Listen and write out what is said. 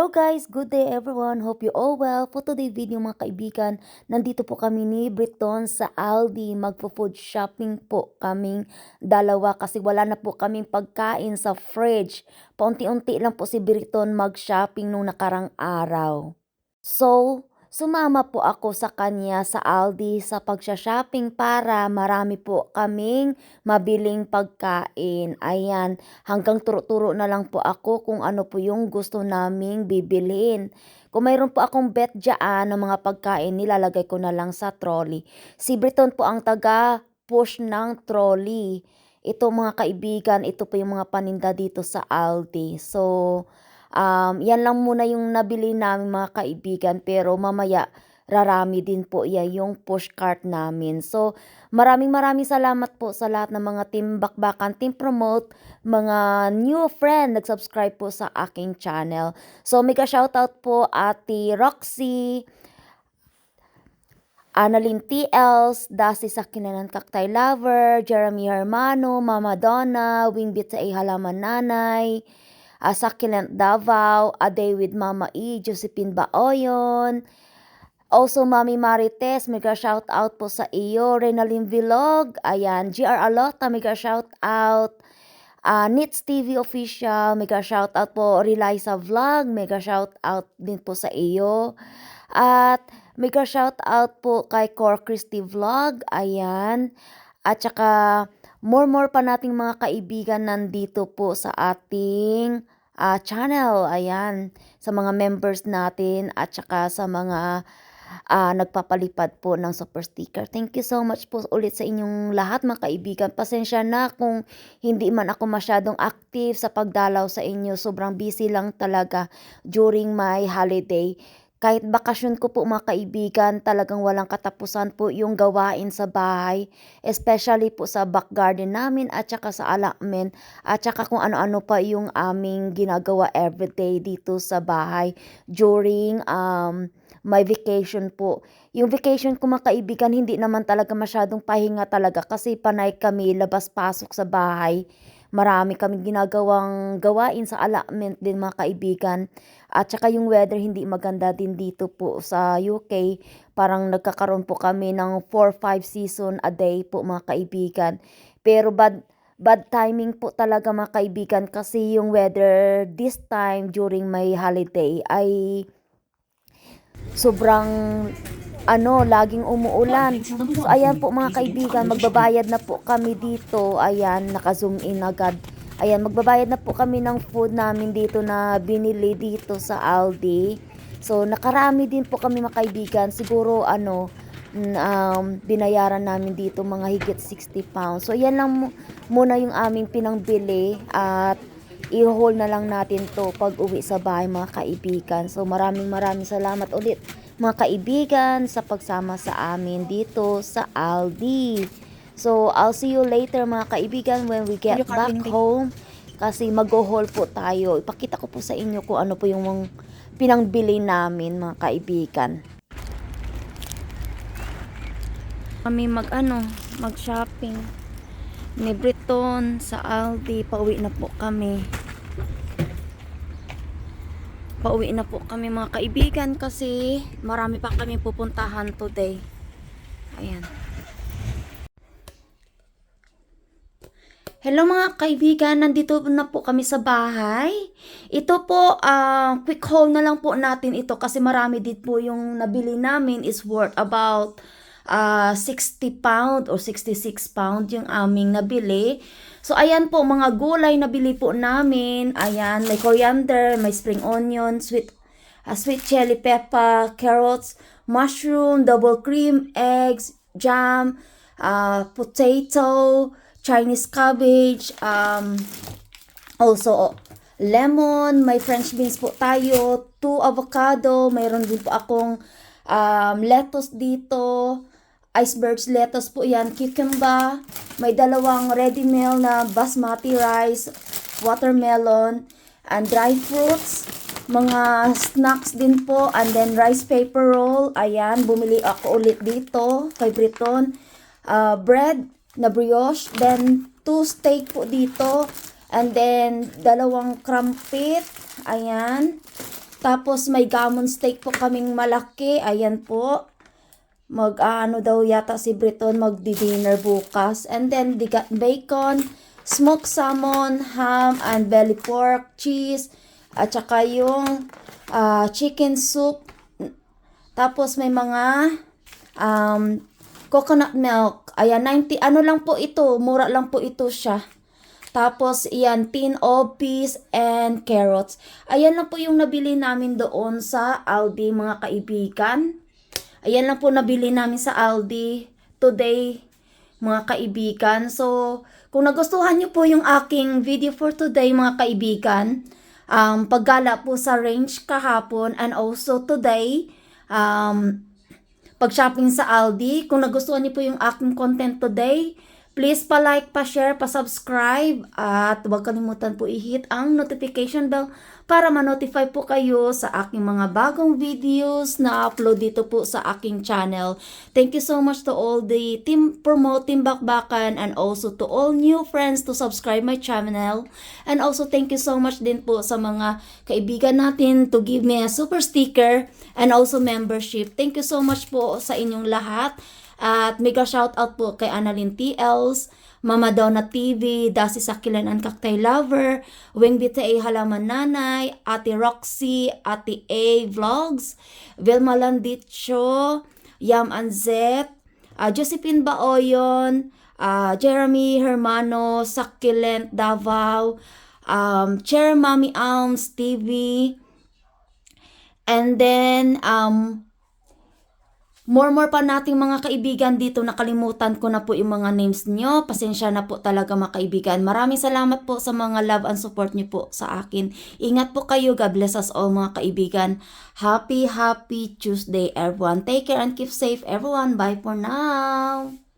Hello guys! Good day everyone! Hope you all well. For today video mga kaibigan, nandito po kami ni Briton sa Aldi. Magpo-food shopping po kaming dalawa kasi wala na po kaming pagkain sa fridge. Paunti-unti lang po si Briton mag-shopping nung nakarang araw. So, sumama po ako sa kanya sa Aldi sa pagsha-shopping para marami po kaming mabiling pagkain. Ayan, hanggang turo-turo na lang po ako kung ano po yung gusto naming bibilhin. Kung mayroon po akong bet dyan ng mga pagkain, nilalagay ko na lang sa trolley. Si Briton po ang taga-push ng trolley. Ito mga kaibigan, ito po yung mga paninda dito sa Aldi. So, Um, yan lang muna yung nabili namin mga kaibigan pero mamaya rarami din po yan yung push cart namin. So, maraming maraming salamat po sa lahat ng mga team bakbakan, team promote, mga new friend nag-subscribe po sa aking channel. So, mega shoutout po Ate Roxy, Annalyn TLs, Dusty sa Kinanan Kaktay Lover, Jeremy Hermano, Mama Donna, Wingbit sa Ihalaman Nanay, uh, Succulent Davao, A Day with Mama E, Josephine Baoyon, also Mami Marites, mega shout out po sa iyo, Renalyn Vlog, ayan, GR Alota, mega shout out, uh, Nits TV Official, mega shout out po, Reliza Vlog, mega shout out din po sa iyo, at mega shout out po kay Core Christy Vlog, ayan, at saka more more pa nating mga kaibigan nandito po sa ating uh, channel. Ayan, sa mga members natin at saka sa mga uh, nagpapalipad po ng super sticker. Thank you so much po ulit sa inyong lahat mga kaibigan. Pasensya na kung hindi man ako masyadong active sa pagdalaw sa inyo. Sobrang busy lang talaga during my holiday. Kahit bakasyon ko po mga kaibigan, talagang walang katapusan po yung gawain sa bahay. Especially po sa back garden namin at saka sa alamen at saka kung ano-ano pa yung aming ginagawa everyday dito sa bahay during um, my vacation po. Yung vacation ko mga kaibigan, hindi naman talaga masyadong pahinga talaga kasi panay kami labas-pasok sa bahay. Marami kaming ginagawang gawain sa allotment din mga kaibigan. At saka yung weather hindi maganda din dito po sa UK. Parang nagkakaroon po kami ng 4-5 season a day po mga kaibigan. Pero bad, bad timing po talaga mga kaibigan kasi yung weather this time during my holiday ay sobrang ano, laging umuulan. So, ayan po mga kaibigan, magbabayad na po kami dito. Ayan, naka-zoom in agad. Ayan, magbabayad na po kami ng food namin dito na binili dito sa Aldi. So, nakarami din po kami mga kaibigan. Siguro, ano, um, binayaran namin dito mga higit 60 pounds. So, yan lang muna yung aming pinangbili at i-hold na lang natin to pag uwi sa bahay mga kaibigan. So, maraming maraming salamat ulit mga kaibigan sa pagsama sa amin dito sa Aldi. So, I'll see you later mga kaibigan when we get back home. Kasi mag-haul po tayo. Ipakita ko po sa inyo kung ano po yung pinangbili namin mga kaibigan. Kami mag ano, mag-shopping. Ni Briton sa Aldi. Pauwi na po kami. Pauwi na po kami mga kaibigan kasi marami pa kami pupuntahan today. Ayan. Hello mga kaibigan, nandito na po kami sa bahay. Ito po, uh, quick haul na lang po natin ito kasi marami din po yung nabili namin is worth about uh, 60 pound or 66 pound yung aming nabili. So, ayan po, mga gulay na bili po namin. Ayan, may coriander, may spring onion, sweet, uh, sweet chili pepper, carrots, mushroom, double cream, eggs, jam, uh, potato, Chinese cabbage, um, also lemon, may French beans po tayo, two avocado, mayroon din po akong um, lettuce dito, icebergs lettuce po yan, cucumber, may dalawang ready meal na basmati rice, watermelon, and dry fruits, mga snacks din po, and then rice paper roll, ayan, bumili ako ulit dito, kay Briton, uh, bread, na brioche, then two steak po dito, and then dalawang crumpet, ayan, Tapos may gammon steak po kaming malaki. Ayan po. Mag ano daw yata si Briton magdi-dinner bukas. And then they got bacon, smoked salmon, ham, and belly pork, cheese, at saka yung ah, chicken soup. Tapos may mga um, coconut milk. Ayan, 90, ano lang po ito, mura lang po ito siya. Tapos, iyan, tin of peas and carrots. Ayan lang po yung nabili namin doon sa Aldi, mga kaibigan. Ayan lang po nabili namin sa Aldi today, mga kaibigan. So, kung nagustuhan niyo po yung aking video for today, mga kaibigan, um, paggala po sa range kahapon and also today, um, pag-shopping sa Aldi. Kung nagustuhan niyo po yung aking content today, please pa-like, pa-share, pa-subscribe at huwag kalimutan po i-hit ang notification bell para ma-notify po kayo sa aking mga bagong videos na upload dito po sa aking channel. Thank you so much to all the team promote, team bakbakan and also to all new friends to subscribe my channel. And also thank you so much din po sa mga kaibigan natin to give me a super sticker and also membership. Thank you so much po sa inyong lahat. At mega shoutout po kay Annalyn TLs, Mama Donna TV, Dasi Sakilan and Cocktail Lover, Wing BTA Halaman Nanay, Ate Roxy, Ate A Vlogs, Vilma Landicho, Yam Anzet, uh, Josephine Baoyon, uh, Jeremy Hermano, Succulent Davao, um, Chair Mommy Alms TV, and then um, More more pa nating mga kaibigan dito, nakalimutan ko na po yung mga names nyo. Pasensya na po talaga mga kaibigan. Maraming salamat po sa mga love and support nyo po sa akin. Ingat po kayo. God bless us all mga kaibigan. Happy, happy Tuesday everyone. Take care and keep safe everyone. Bye for now.